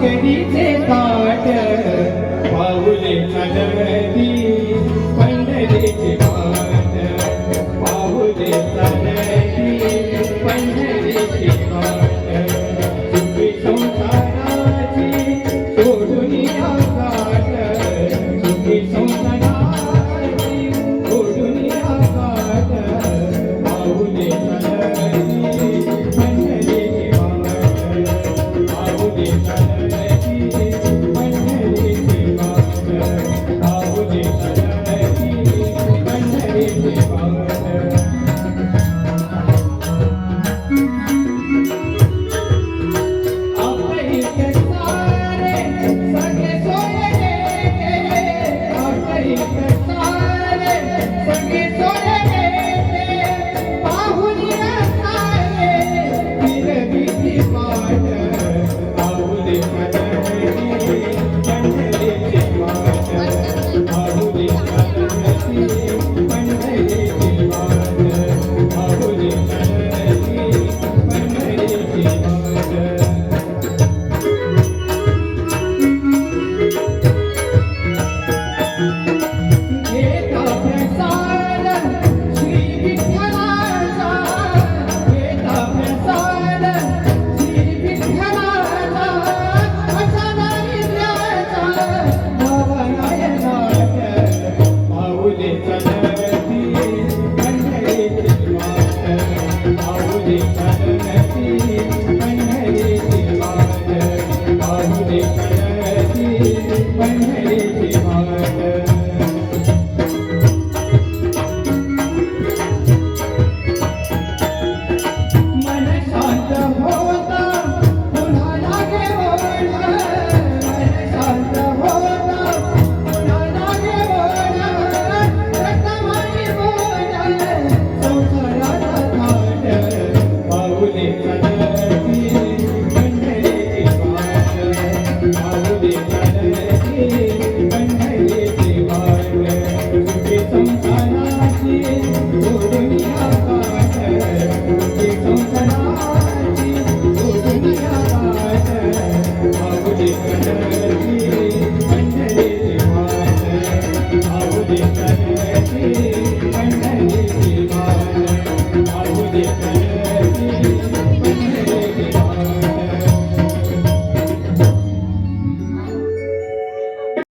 काकडीचे काट पाऊले चढती पंढरीची पाट पाऊले चढती पंढरीची पाट. सुखी संसाराची सोडून काट सुखी संसाराची सोडून काट पाऊले चढती I'll be